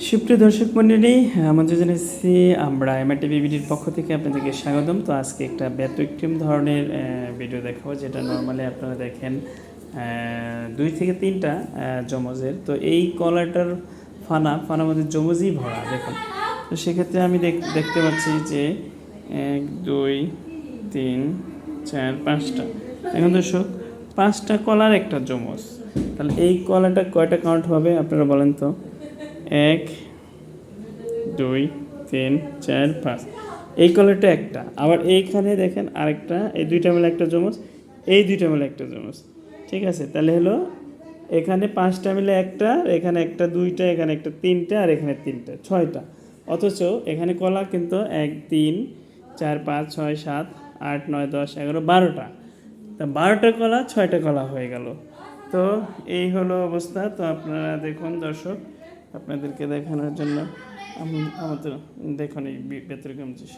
সুপ্রিয় দর্শক মণ্ডলী আমাদের জানাচ্ছি আমরা এমআরটি বিবিডির পক্ষ থেকে আপনাদেরকে স্বাগতম। তো আজকে একটা ব্যতিক্রম ধরনের ভিডিও দেখাবো, যেটা নর্মালি আপনারা দেখেন দুই থেকে তিনটা জমজের তো এই কলাটার ফানা ফানা মধ্যে জমজই ভরা, দেখুন। তো সেক্ষেত্রে আমি দেখ- দেখতে পাচ্ছি যে এক, দুই, তিন, চার, পাঁচটা। এখন দর্শক, পাঁচটা কলার একটা জমজ তাহলে এই কলাটা কয়টা কাউন্ট হবে আপনারা বলেন তো? এক, দুই, তিন, চার, পাঁচ। এই কলারটা একটা। আবার এইখানে দেখেন আরেকটা, এই দুইটা মিলে একটা জমজ, এই দুইটা মিলে একটা জমজ। ঠিক আছে? তাহলে হলো এখানে পাঁচটা মিলে একটা, এখানে একটা দুইটা, এখানে একটা তিনটা, আর এখানে তিনটা, ছয়টা। অথচ এখানে কলা কিন্তু এক, তিন, চার, পাঁচ, ছয়, সাত, আট, নয়, দশ, এগারো, বারোটা। তা বারোটা কলা ছয়টা কলা হয়ে গেল। তো এই হলো অবস্থা। তো আপনারা দেখুন দর্শক আপনাদেরকে দেখানোর জন্য আমি আমাদের দেখুন এই ব্যতিক্রম দৃশ্য